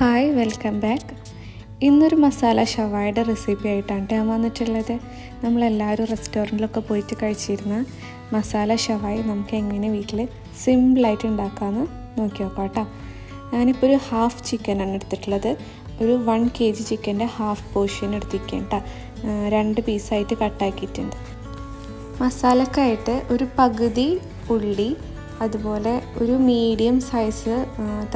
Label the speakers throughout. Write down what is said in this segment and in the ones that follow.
Speaker 1: Hi welcome back. ഇന്നൊരു masala ഷവായുടെ recipe ആയിട്ടാണ് ഞാൻ വന്നിട്ടുള്ളത്. നമ്മളെല്ലാവരും റെസ്റ്റോറന്റിലൊക്കെ പോയിട്ട് കഴിച്ചിരുന്ന മസാല ഷവായി നമുക്ക് എങ്ങനെ വീട്ടിൽ സിമ്പിളായിട്ട് ഉണ്ടാക്കാമെന്ന് നോക്കി നോക്കാം കേട്ടോ. ഞാനിപ്പോൾ ഒരു ഹാഫ് ചിക്കനാണ് എടുത്തിട്ടുള്ളത്. ഒരു വൺ കെ ജി ചിക്കന്റെ ഹാഫ് പോർഷൻ എടുത്തിരിക്കുകയാണ് കേട്ടോ. രണ്ട് പീസായിട്ട് കട്ടാക്കിയിട്ടുണ്ട് മസാലക്കായിട്ട് ഒരു പകുതി ഉള്ളി അതുപോലെ ഒരു മീഡിയം സൈസ്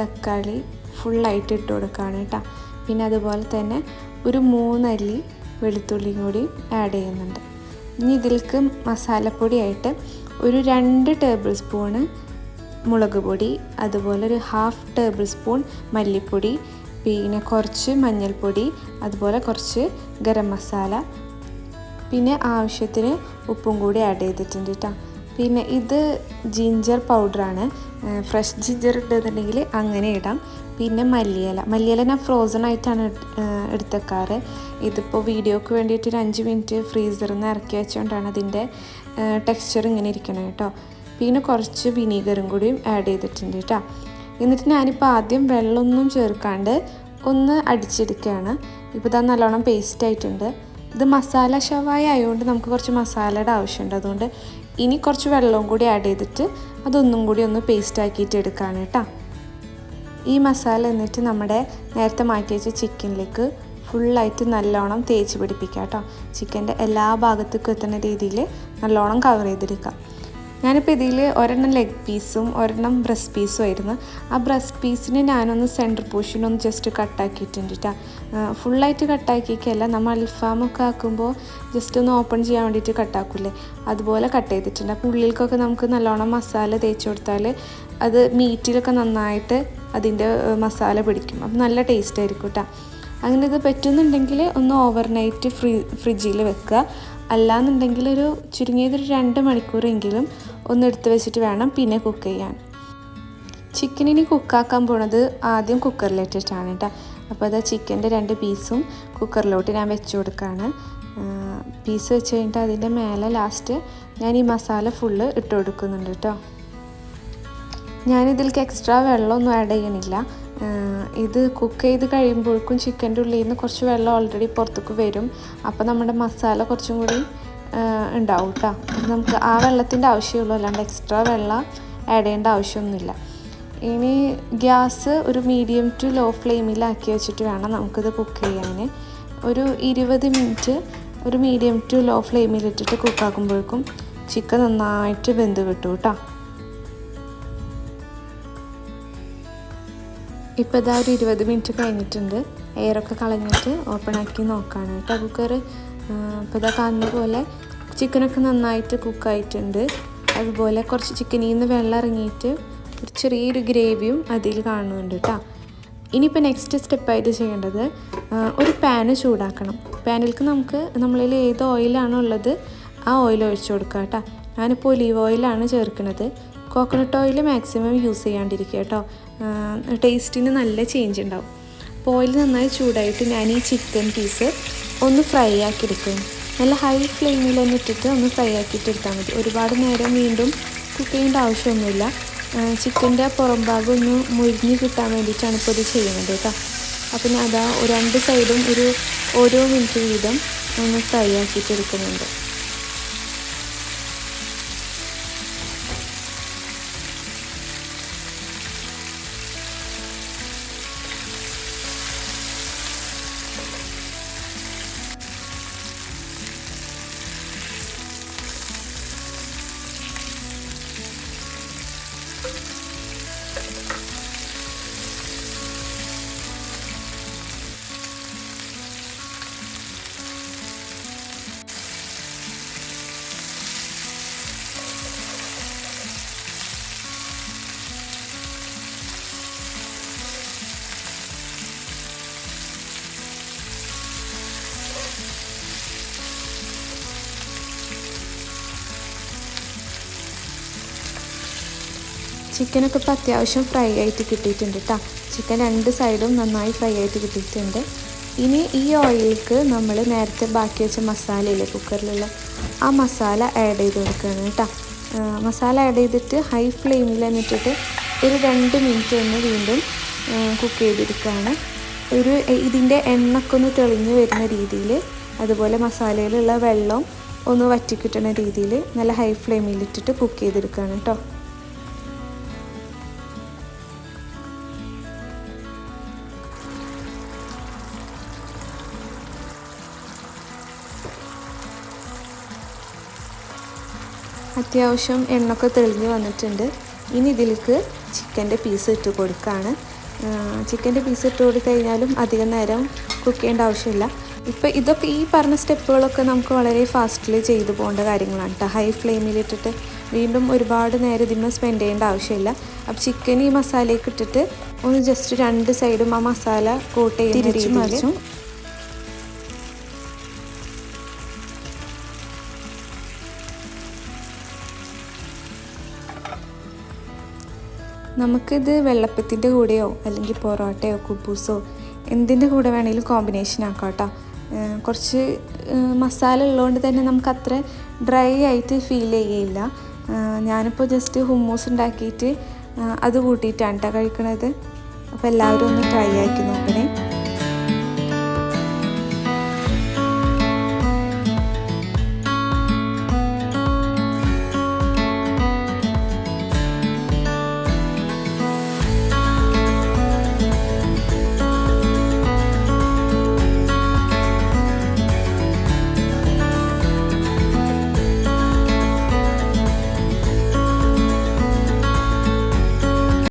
Speaker 1: തക്കാളി ഫുള്ളായിട്ട് ഇട്ട് കൊടുക്കുകയാണ് കേട്ടോ. പിന്നെ അതുപോലെ തന്നെ ഒരു മൂന്നല്ലി വെളുത്തുള്ളിയും കൂടി ആഡ് ചെയ്യുന്നുണ്ട്. ഇനി ഇതിലേക്ക് മസാലപ്പൊടിയായിട്ട് ഒരു രണ്ട് ടേബിൾ സ്പൂണ് മുളക് പൊടി അതുപോലെ ഒരു ഹാഫ് ടേബിൾ സ്പൂൺ മല്ലിപ്പൊടി പിന്നെ കുറച്ച് മഞ്ഞൾപ്പൊടി അതുപോലെ കുറച്ച് ഗരം മസാല പിന്നെ ആവശ്യത്തിന് ഉപ്പും കൂടി ആഡ് ചെയ്തിട്ടുണ്ട് കേട്ടോ. പിന്നെ ഇത് ജിഞ്ചർ പൗഡറാണ് ഫ്രഷ് ജിഞ്ചർ ഇട്ടുന്നുണ്ടെങ്കിൽ അങ്ങനെ ഇടാം. പിന്നെ മല്ലിയില. മല്ലിയില ഞാൻ ഫ്രോസൺ ആയിട്ടാണ് എടുത്തേക്കാറ്. ഇതിപ്പോൾ വീഡിയോക്ക് വേണ്ടിയിട്ട് ഒരു അഞ്ച് മിനിറ്റ് ഫ്രീസറിൽ നിന്ന് ഇറക്കി വെച്ചുകൊണ്ടാണ് അതിന്റെ ടെക്സ്ചർ ഇങ്ങനെ ഇരിക്കണത് കേട്ടോ പിന്നെ കുറച്ച് വിനീഗറും കൂടിയും ആഡ് ചെയ്തിട്ടുണ്ട് കേട്ടോ എന്നിട്ട് ഞാനിപ്പോൾ ആദ്യം വെള്ളമൊന്നും ചേർക്കാണ്ട് ഒന്ന് അടിച്ചെടുക്കുകയാണ്. ഇപ്പോൾ ഇതാ നല്ലോണം പേസ്റ്റ് ആയിട്ടുണ്ട്. ഇത് മസാല ഷവായ ആയതുകൊണ്ട് നമുക്ക് കുറച്ച് മസാലയുടെ ആവശ്യമുണ്ട്. അതുകൊണ്ട് ഇനി കുറച്ച് വെള്ളവും കൂടി ആഡ് ചെയ്തിട്ട് അതൊന്നും കൂടി ഒന്ന് പേസ്റ്റ് ആക്കിയിട്ട് എടുക്കുകയാണ് കേട്ടോ. ഈ മസാല എന്നിട്ട് നമ്മുടെ നേരത്തെ മാറ്റി വെച്ച ചിക്കനിലേക്ക് ഫുള്ളായിട്ട് നല്ലോണം തേച്ച് പിടിപ്പിക്കുക കേട്ടോ. ചിക്കന്റെ എല്ലാ ഭാഗത്തേക്കും എത്തുന്ന രീതിയിൽ നല്ലോണം കവർ ചെയ്തെടുക്കാം. ഞാനിപ്പോൾ ഇതിൽ ഒരെണ്ണം ലെഗ് പീസും ഒരെണ്ണം ബ്രസ്റ്റ് പീസും ആയിരുന്നു. ആ ബ്രസ്റ്റ് പീസിന് ഞാനൊന്ന് സെന്റർ പോർഷനൊന്ന് ജസ്റ്റ് കട്ടാക്കിയിട്ടുണ്ട് കേട്ടോ ഫുള്ളായിട്ട് കട്ടാക്കിയൊക്കെയല്ല നമ്മൾ അൽഫാമൊക്കെ ആക്കുമ്പോൾ ജസ്റ്റ് ഒന്ന് ഓപ്പൺ ചെയ്യാൻ വേണ്ടിയിട്ട് കട്ടാക്കൂലേ അതുപോലെ കട്ട് ചെയ്തിട്ടുണ്ട്. അപ്പോൾ ഉള്ളിലേക്കൊക്കെ നമുക്ക് നല്ലോണം മസാല തേച്ച് കൊടുത്താൽ അത് മീറ്റിലൊക്കെ നന്നായിട്ട് അതിന്റെ മസാല പിടിക്കും. അപ്പം നല്ല ടേസ്റ്റ് ആയിരിക്കും കേട്ടോ അങ്ങനെ ഇത് പറ്റുന്നുണ്ടെങ്കിൽ ഒന്ന് ഓവർനൈറ്റ് ഫ്രീ ഫ്രിഡ്ജിൽ വെക്കുക. അല്ലാന്നുണ്ടെങ്കിൽ ഒരു ചുരുങ്ങിയതൊരു രണ്ട് മണിക്കൂറെങ്കിലും ഒന്ന് എടുത്ത് വെച്ചിട്ട് വേണം പിന്നെ കുക്ക് ചെയ്യാൻ. ചിക്കനിനി കുക്കാക്കാൻ പോണത് ആദ്യം കുക്കറിലിട്ടിട്ടാണ് കേട്ടോ അപ്പോൾ അത് ചിക്കന്റെ രണ്ട് പീസും കുക്കറിലോട്ട് ഞാൻ വെച്ച് കൊടുക്കുകയാണ് പീസ് വെച്ച് കഴിഞ്ഞിട്ട് അതിന്റെ മേലെ ലാസ്റ്റ് ഞാൻ ഈ മസാല ഫുള്ള് ഇട്ട് കൊടുക്കുന്നുണ്ട് കേട്ടോ ഞാനിതിലേക്ക് എക്സ്ട്രാ വെള്ളമൊന്നും ആഡ് ചെയ്യണില്ല. ഇത് കുക്ക് ചെയ്ത് കഴിയുമ്പോഴേക്കും ചിക്കന്റെ ഉള്ളിൽ നിന്ന് കുറച്ച് വെള്ളം ഓൾറെഡി പുറത്തേക്ക് വരും. അപ്പോൾ നമ്മുടെ മസാല കുറച്ചും കൂടി ഉണ്ടാവും കേട്ടോ നമുക്ക് ആ വെള്ളത്തിന്റെ ആവശ്യമുള്ളൂ. അല്ലാണ്ട് എക്സ്ട്രാ വെള്ളം ആഡ് ചെയ്യേണ്ട ആവശ്യമൊന്നുമില്ല. ഇനി ഗ്യാസ് ഒരു മീഡിയം ടു ലോ ഫ്ലെയിമിലാക്കി വെച്ചിട്ട് വേണം നമുക്കിത് കുക്ക് ചെയ്യാൻ. ഒരു ഇരുപത് മിനിറ്റ് ഒരു മീഡിയം ടു ലോ ഫ്ലെയിമിലിട്ടിട്ട് കുക്കാക്കുമ്പോഴേക്കും ചിക്കൻ നന്നായിട്ട് വെന്ത് കിട്ടും കേട്ടോ ഇപ്പോൾ ഇതാ ഒരു ഇരുപത് മിനിറ്റ് കഴിഞ്ഞിട്ടുണ്ട്. എയറൊക്കെ കളഞ്ഞിട്ട് ഓപ്പൺ ആക്കി നോക്കുകയാണ് കുക്കർ ഇപ്പോൾ ഇതാ കാണുന്ന പോലെ ചിക്കനൊക്കെ നന്നായിട്ട് കുക്കായിട്ടുണ്ട് അതുപോലെ കുറച്ച് ചിക്കനിൽ നിന്ന് വെള്ളം ഇറങ്ങിയിട്ട് ഒരു ചെറിയൊരു ഗ്രേവിയും അതിൽ കാണുന്നുണ്ട് കേട്ടോ ഇനിയിപ്പോൾ നെക്സ്റ്റ് സ്റ്റെപ്പായിട്ട് ചെയ്യേണ്ടത് ഒരു പാന് ചൂടാക്കണം. പാനിലേക്ക് നമുക്ക് നമ്മളിൽ ഏത് ഓയിലാണോ ഉള്ളത് ആ ഓയിൽ ഒഴിച്ചു കൊടുക്കുക കേട്ടോ ഞാനിപ്പോൾ ഒലീവ് ഓയിലാണ് ചേർക്കുന്നത്. കോക്കനട്ട് ഓയിൽ മാക്സിമം യൂസ് ചെയ്യാണ്ടിരിക്കുക കേട്ടോ ടേസ്റ്റിന് നല്ല ചേഞ്ച് ഉണ്ടാവും. അപ്പോൾ ഓയിൽ നന്നായി ചൂടായിട്ട് ഞാൻ ഈ ചിക്കൻ പീസ് ഒന്ന് ഫ്രൈ ആക്കി എടുക്കും നല്ല ഹൈ ഫ്ലെയിമിൽ തന്നെ ഇട്ടിട്ട് ഒന്ന് ഫ്രൈ ആക്കിയിട്ട് എടുത്താൽ മതി. ഒരുപാട് നേരം വീണ്ടും കുക്ക് ചെയ്യേണ്ട ആവശ്യമൊന്നുമില്ല. ചിക്കന്റെ പുറം ഭാഗം ഒന്ന് മുരിഞ്ഞ് കിട്ടാൻ വേണ്ടിയിട്ടാണ് ഇപ്പോൾ ഇത് ചെയ്യുന്നത് കേട്ടോ. അപ്പം ഞാൻ അതാ രണ്ട് സൈഡും ഒരു ഓരോ മിനിറ്റ് വീതം ഒന്ന് ഫ്രൈ ആക്കിയിട്ട് എടുക്കുന്നുണ്ട്. Thank you. ചിക്കനൊക്കെ ഇപ്പോൾ അത്യാവശ്യം ഫ്രൈ ആയിട്ട് കിട്ടിയിട്ടുണ്ട് കേട്ടോ ചിക്കൻ രണ്ട് സൈഡും നന്നായി ഫ്രൈ ആയിട്ട് കിട്ടിയിട്ടുണ്ട്. ഇനി ഈ ഓയിലേക്ക് നമ്മൾ നേരത്തെ ബാക്കി വെച്ച മസാലയില്ലേ കുക്കറിലുള്ള ആ മസാല ആഡ് ചെയ്ത് കൊടുക്കുകയാണ് കേട്ടോ മസാല ആഡ് ചെയ്തിട്ട് ഹൈ ഫ്ലെയിമിൽ എന്നിട്ടിട്ട് ഒരു രണ്ട് മിനിറ്റ് ഒന്ന് വീണ്ടും കുക്ക് ചെയ്തെടുക്കുകയാണ് ഒരു ഇതിന്റെ എണ്ണൊക്കെ ഒന്ന് തെളിഞ്ഞ് വരുന്ന രീതിയിൽ അതുപോലെ മസാലയിലുള്ള വെള്ളം ഒന്ന് വറ്റിക്കിട്ടുന്ന രീതിയിൽ നല്ല ഹൈ ഫ്ലെയിമിലിട്ടിട്ട് കുക്ക് ചെയ്തെടുക്കുകയാണ് കേട്ടോ അത്യാവശ്യം എണ്ണൊക്കെ തെളിഞ്ഞ് വന്നിട്ടുണ്ട്. ഇനി ഇതിലേക്ക് ചിക്കന്റെ പീസ് ഇട്ട് കൊടുക്കുകയാണ് ചിക്കന്റെ പീസ് ഇട്ട് കൊടുക്കഴിഞ്ഞാലും അധികം നേരം കുക്ക് ചെയ്യേണ്ട ആവശ്യമില്ല. ഇപ്പോൾ ഇതൊക്കെ ഈ പറഞ്ഞ സ്റ്റെപ്പുകളൊക്കെ നമുക്ക് വളരെ ഫാസ്റ്റിൽ ചെയ്തു പോകേണ്ട കാര്യങ്ങളാണ് കേട്ടോ ഹൈ ഫ്ലെയിമിലിട്ടിട്ട് വീണ്ടും ഒരുപാട് നേരം ഇതിന്മേൽ സ്പെൻഡ് ചെയ്യേണ്ട ആവശ്യമില്ല. അപ്പോൾ ചിക്കൻ ഈ മസാലയ്ക്ക് ഇട്ടിട്ട് ഒന്ന് ജസ്റ്റ് രണ്ട് സൈഡും ആ മസാല കോട്ട് ചെയ്ത് രീതിയിൽ നമുക്കിത് വെള്ളപ്പത്തിന്റെ കൂടെയോ അല്ലെങ്കിൽ പൊറോട്ടയോ കുബൂസോ എന്തിന്റെ കൂടെ വേണമെങ്കിലും കോമ്പിനേഷൻ ആക്കാം കേട്ടോ കുറച്ച് മസാല ഉള്ളതുകൊണ്ട് തന്നെ നമുക്ക് അത്ര ഡ്രൈ ആയിട്ട് ഫീൽ ചെയ്യില്ല. ഞാനിപ്പോൾ ജസ്റ്റ് ഹുമ്മൂസ് ഉണ്ടാക്കിയിട്ട് അത് കൂട്ടിയിട്ടാണ് കേട്ടോ കഴിക്കണത്. അപ്പോൾ എല്ലാവരും ഒന്ന് ട്രൈ ആക്കി നോക്കണേ.